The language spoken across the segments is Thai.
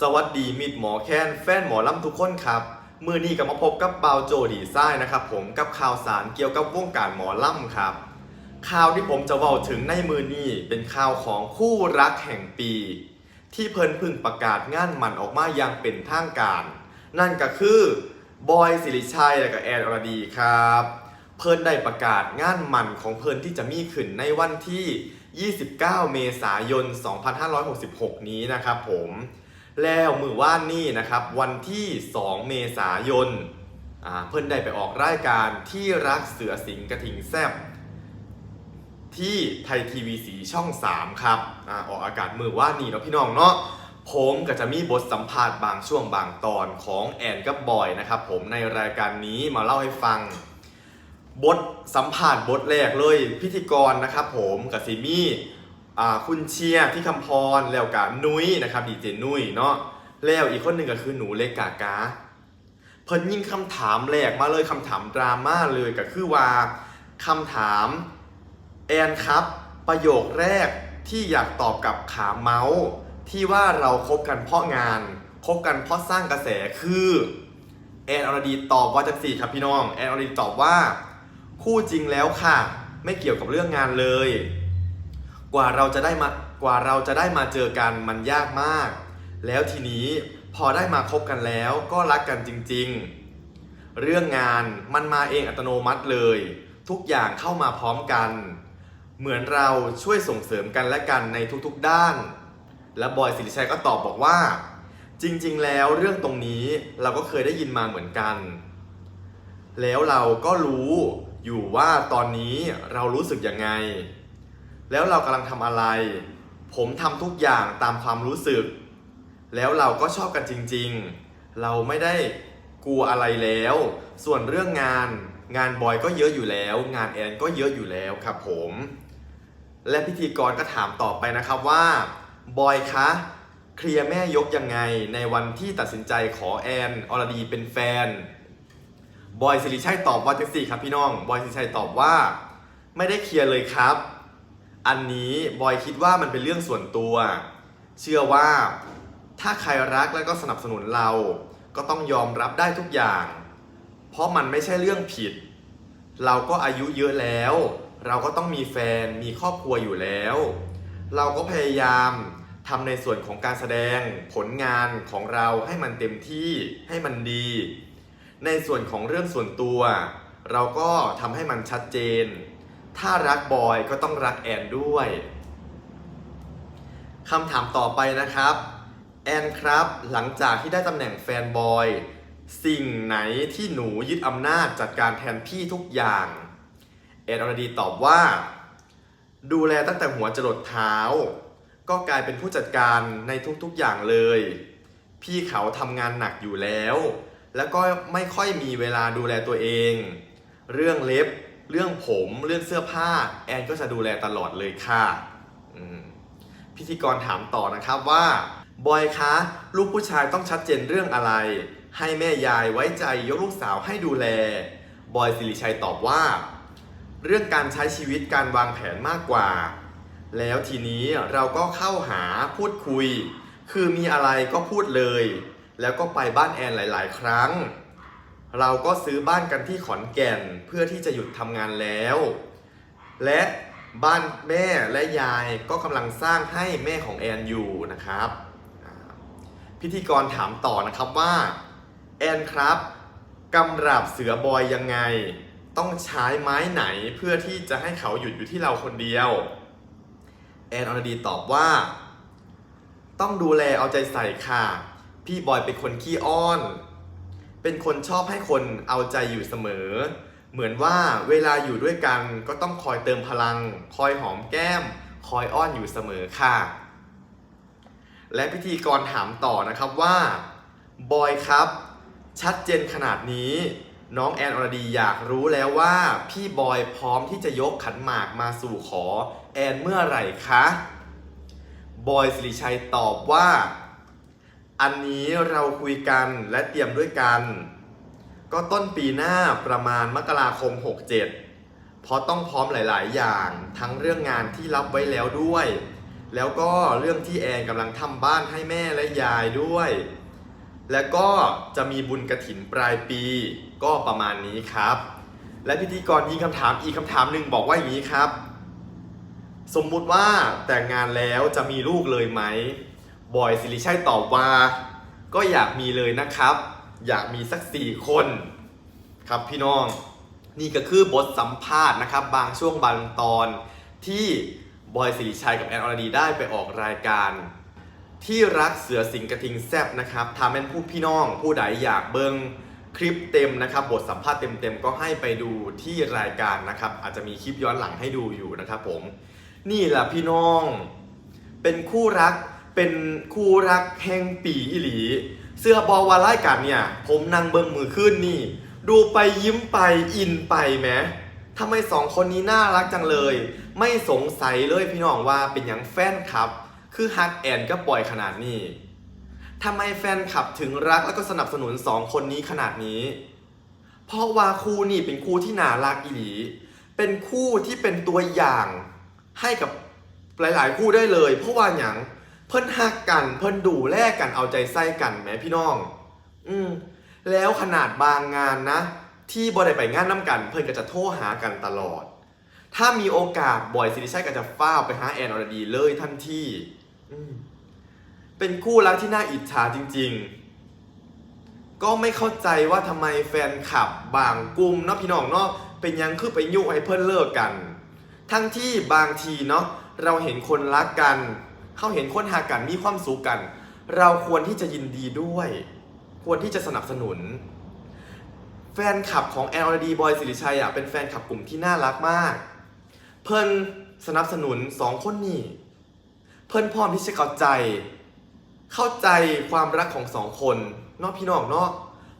สวัสดีมิดหมอแคนแฟนหมอลำทุกคนครับ มือนี้ก็มาพบกับเบาโจดีไซน์นะครับผมกับข่าวสารเกี่ยวกับวงการหมอลำครับ ข่าวที่ผมจะเว้าถึงในมือนี้เป็นข่าวของคู่รักแห่งปี ที่เพิ่นพึ่งประกาศงานหมันออกมาอย่างเป็นทางการ นั่นก็คือบอยสิริชัยและก็แอนอรดีครับ เพิ่นได้ประกาศงานหมันของเพิ่นที่จะมีขึ้นในวันที่ 29 เมษายน 2566 นี้นะครับผม แล้วมือว่านนี่นะครับ วันที่ 2 เมษายนเพิ่นได้ไปออกรายการที่รักเสือสิงกระทิงแซบที่ไทยทีวีสีช่อง 3 ครับอออกอากาศมือว่านนี่เนาะพี่น้องเนาะผมก็จะมีบทสัมภาษณ์บางช่วงบางตอนของแอนกับบอยนะครับผมในรายการนี้มาเล่าให้ฟัง บทสัมภาษณ์บทแรกเลยพิธีกรนะครับผมกับซิมี่ คุณเชียร์ที่คำพรแล้วกับนุ้ยนะครับดีเจนุ้ยเนาะแล้วอีกคนหนึ่งก็คือหนูเล็กกากาเพิ่นยิ่งคำถามแรกมาเลยคำถามดราม่าเลยก็คือว่าคำถามแอนครับ ประโยคแรกที่อยากตอบกับขาเมาส์ที่ว่าเราคบกันเพราะงานคบกันเพราะสร้างกระแสคือแอนอรดีตอบว่าจังสี่ครับพี่น้องแอนอรดีตอบว่า คู่จริงแล้วค่ะ ไม่เกี่ยวกับเรื่องงานเลย กว่าเราจะได้มากว่าเราจะได้มาเจอกันมันยากมาก แล้วทีนี้พอได้มาคบกันแล้วก็รักกันจริง ๆ เรื่องงานมันมาเองอัตโนมัติเลย ทุกอย่างเข้ามาพร้อมกัน เหมือนเราช่วยส่งเสริมกันและกันในทุกๆด้าน และบอยสิริชัยก็ตอบบอกว่า จริง ๆ แล้วเรื่องตรงนี้เราก็เคยได้ยินมาเหมือนกัน แล้วเราก็รู้อยู่ว่าตอนนี้เรารู้สึกยังไง แล้วเรากำลังทำอะไร ผมทำทุกอย่างตามความรู้สึก แล้วเราก็ชอบกันจริงๆ เราไม่ได้กลัวอะไรแล้ว ส่วนเรื่องงานงานบอยก็เยอะอยู่แล้ว งานแอนก็เยอะอยู่แล้วครับผม และพิธีกรก็ถามต่อไปนะครับว่าบอยคะเคลียร์แม่ยกยังไงในวันที่ตัดสินใจขอแอนอรดีเป็นแฟน บอยสิริชัยตอบว่าจังสี่ครับพี่น้อง บอยสิริชัยตอบว่า ไม่ได้เคลียร์เลยครับ อันนี้บอยคิดว่ามันเป็นเรื่องส่วนตัว เชื่อว่าถ้าใครรักและก็สนับสนุนเรา ก็ต้องยอมรับได้ทุกอย่าง เพราะมันไม่ใช่เรื่องผิด เราก็อายุเยอะแล้ว เราก็ต้องมีแฟนมีครอบครัวอยู่แล้ว เราก็พยายามทำในส่วนของการแสดงผลงานของเราให้มันเต็มที่ให้มันดี ในส่วนของเรื่องส่วนตัว เราก็ทำให้มันชัดเจน ถ้ารักบอยก็ต้องรักแอนด้วยคำถามต่อไปนะครับ แอนครับหลังจากที่ได้ตำแหน่งแฟนบอยสิ่งไหนที่หนูยึดอำนาจจัดการแทนพี่ทุกอย่าง แอนอรดีตอบว่า ดูแลตั้งแต่หัวจรดเท้า ก็กลายเป็นผู้จัดการในทุกๆอย่างเลย พี่เขาทำงานหนักอยู่แล้ว แล้วก็ไม่ค่อยมีเวลาดูแลตัวเอง เรื่องเล็บ เรื่องผมเรื่องเสื้อผ้า แอนก็จะดูแลตลอดเลยค่ะพิธีกรถามต่อนะครับว่าบอยคะลูกผู้ชายต้องชัดเจนเรื่องอะไร ให้แม่ยายไว้ใจยกลูกสาวให้ดูแล บอยสิริชัยตอบว่า เรื่องการใช้ชีวิตการวางแผนมากกว่า แล้วทีนี้เราก็เข้าหาพูดคุย คือมีอะไรก็พูดเลย แล้วก็ไปบ้านแอนหลาย ๆ ครั้ง เราก็ซื้อบ้านกันที่ขอนแก่นเพื่อที่จะหยุดทำงานแล้ว และบ้านแม่และยายก็กำลังสร้างให้แม่ของแอนอยู่นะครับ พิธีกรถามต่อนะครับว่า แอนครับกำราบเสือบอยยังไง ต้องใช้ไม้ไหนเพื่อที่จะให้เขาหยุดอยู่ที่เราคนเดียว แอนอรดีตอบว่า ต้องดูแลเอาใจใส่ค่ะ พี่บอยเป็นคนขี้อ้อน เป็นคนชอบให้คนเอาใจอยู่เสมอ เหมือนว่าเวลาอยู่ด้วยกันก็ต้องคอยเติมพลัง คอยหอมแก้ม คอยอ้อนอยู่เสมอค่ะ และพิธีกรถามต่อนะครับว่าบอยครับ ชัดเจนขนาดนี้ น้องแอนอรดีอยากรู้แล้วว่า พี่บอยพร้อมที่จะยกขันหมากมาสู่ขอแอนเมื่อไหร่คะบอยสิริชัยตอบว่า อันนี้เราคุยกันและเตรียมด้วยกัน ก็ต้นปีหน้าประมาณมกราคม 67 เพราะต้องพร้อมหลาย ๆ อย่างทั้งเรื่องงานที่รับไว้แล้วด้วย แล้วก็เรื่องที่แอนกำลังทำบ้านให้แม่และยายด้วย แล้วก็จะมีบุญกระถินปลายปีก็ประมาณนี้ครับ และพิธีกรยิงคำถามอีกคำถามหนึ่งบอกว่าอย่างนี้ครับ สมมุติว่าแต่งงานแล้วจะมีลูกเลยไหม บอยสิริชัยตอบว่า ก็อยากมีเลยนะครับ อยากมีสักสี่คนครับพี่น้อง นี่ก็คือบทสัมภาษณ์นะครับ บางช่วงบางตอนที่บอยสิริชัยกับแอนอรดีได้ไปออกรายการ ที่รักเสือสิงกระทิงแซบนะครับทำเป็นผู้พี่น้องผู้ใดอยากเบิ้งคลิปเต็มนะครับ บทสัมภาษณ์เต็มๆ ก็ให้ไปดูที่รายการนะครับ อาจจะมีคลิปย้อนหลังให้ดูอยู่นะครับผม นี่แหละพี่น้อง เป็นคู่รัก เป็นคู่รักแห่งปีอิหลี เสื้อบอลวาไล่กันเนี่ย ผมนั่งเบิงมือขึ้นนี่ ดูไปยิ้มไปอินไปแหมทำไมสองคนนี้น่ารักจังเลย ไม่สงสัยเลยพี่น้องว่าเป็นอย่างแฟนคลับ คือฮักแอนก็ปล่อยขนาดนี้ทำไมแฟนคลับถึงรักแล้วก็สนับสนุนสองคนนี้ขนาดนี้ เพราะว่าคู่นี่เป็นคู่ที่น่ารักอีหลี เป็นคู่ที่เป็นตัวอย่างให้กับหลาย ๆ คู่ได้เลย เพราะว่าอย่าง พิ่นฮักกัน เพิ่นดูแลกันเอาใจใส่กันแหมพี่น้อง อืมแล้วขนาดบางงานนะ ที่บอได้ไปงานน้ำกัน เพิ่นก็จะโทรหากันตลอด ถ้ามีโอกาสบอยสิริชัยก็จะฟ้าวไปหาแอนอรดีเลยทันทีอืมเป็นคู่รักที่น่าอิจฉาจริง ๆ ก็ไม่เข้าใจว่าทำไมแฟนคลับบางกลุ่มเนาะพี่น้องเนาะเป็นยังคือไปยุให้เพื่นเลิกกัน ทั้งที่บางทีเนาะเราเห็นคนรักกัน เขาเห็นคนหากันมีความสุขกัน เราควรที่จะยินดีด้วย ควรที่จะสนับสนุน แฟนคลับของ LD Boy สิริชัยอะเป็นแฟนคลับกลุ่มที่น่ารักมาก เพิ่นสนับสนุนสองคนนี้ เพิ่นพร้อมที่จะเข้าใจ เข้าใจความรักของสองคนนอกพี่น้องเนาะ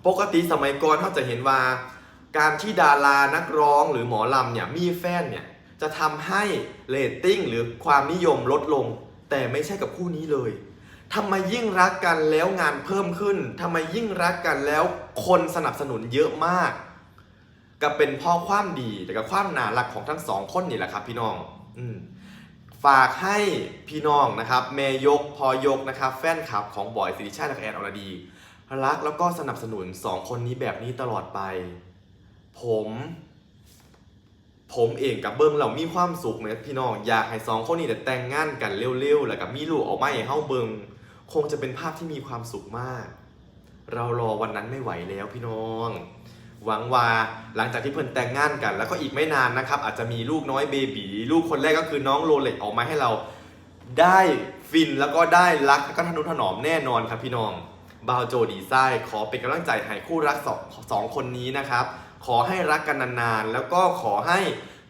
ปกติสมัยก่อนเขาจะเห็นว่า การที่ดารานักร้องหรือหมอลำเนี่ยมีแฟนเนี่ยจะทำให้เรตติ้งหรือความนิยมลดลง แต่ไม่ใช่กับคู่นี้เลยทำไมยิ่งรักกันแล้วงานเพิ่มขึ้นทำไมยิ่งรักกันแล้วคนสนับสนุนเยอะมาก ก็เป็นพ่อความดีแต่กับความน่ารักของทั้งสองคนนี่แหละครับ พี่น้องอืฝากให้พี่น้องนะครับเมยกพอยกนะครับ แฟนคลับของบอยสิริชาติและแอนอรดี รักแล้วก็สนับสนุนสองคนนี้แบบนี้ตลอดไป ผม ผมเองกับเบิ้งเรามีความสุขไหมพี่น้องอยากให้สองคนนี้แต่งงานกันเร็วๆแล้วกับมีลูกออกมาให้เฮาเบิงคงจะเป็นภาพที่มีความสุขมาก เรารอวันนั้นไม่ไหวแล้วพี่น้อง หวังว่าหลังจากที่เพิ่นแต่งงานกัน แล้วก็อีกไม่นานนะครับ อาจจะมีลูกน้อยเบบีลูกคนแรกก็คือน้องโรเล็กออกมาให้เราได้ฟินแล้วก็ได้รักแล้วก็ทนุถนอมแน่นอนครับพี่น้อง บาวโจดีไซน์ขอเป็นกำลังใจให้คู่รักสองสองคนนี้นะครับ ขอให้รักกันนานๆ แล้วก็ขอให้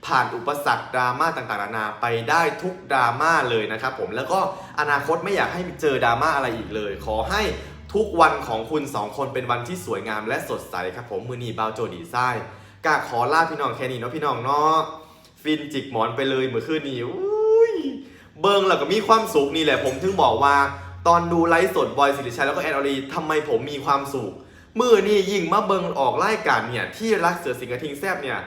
ผ่านอุปสรรคดราม่าต่างๆนานาไปได้ทุกดราม่าเลยนะครับผมแล้วก็อนาคตไม่อยากให้เจอดราม่าอะไรอีกเลย ขอให้ทุกวันของคุณสองคนเป็นวันที่สวยงามและสดใสครับผมมือนีบาวโจดีไซน์กาขอลาพี่น้องแค่นี้เนาะพี่น้องเนาะฟินจิกหมอนไปเลยเมื่อคืนนี้อุ้ยเบิงแล้วก็มีความสุขนี่แหละผมถึงบอกว่า ตอนดูไลฟ์สดบอยสิริชัยแล้วก็แอนอรีทำไมผมมีความสุขมือนี่ยิ่งมาเบิงออกรายการเนี่ยที่รักเสือสิงกระทิงแซบเนี่ย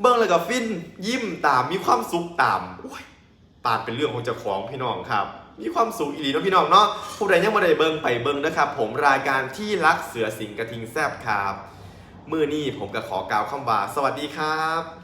เบิงเลยกับฟินยิ้มตามมีความสุขตามอุ้ยปาดเป็นเรื่องของเจ้าของพี่น้องครับ มีความสุขอีหลีเนาะพี่น้องเนาะผู้ใดยังไม่ได้เบิงไปเบิงนะครับผมรายการที่รักเสือสิงกระทิงแซบครับมือนี่ผมก็ขอกล่าวคำว่าสวัสดีครับ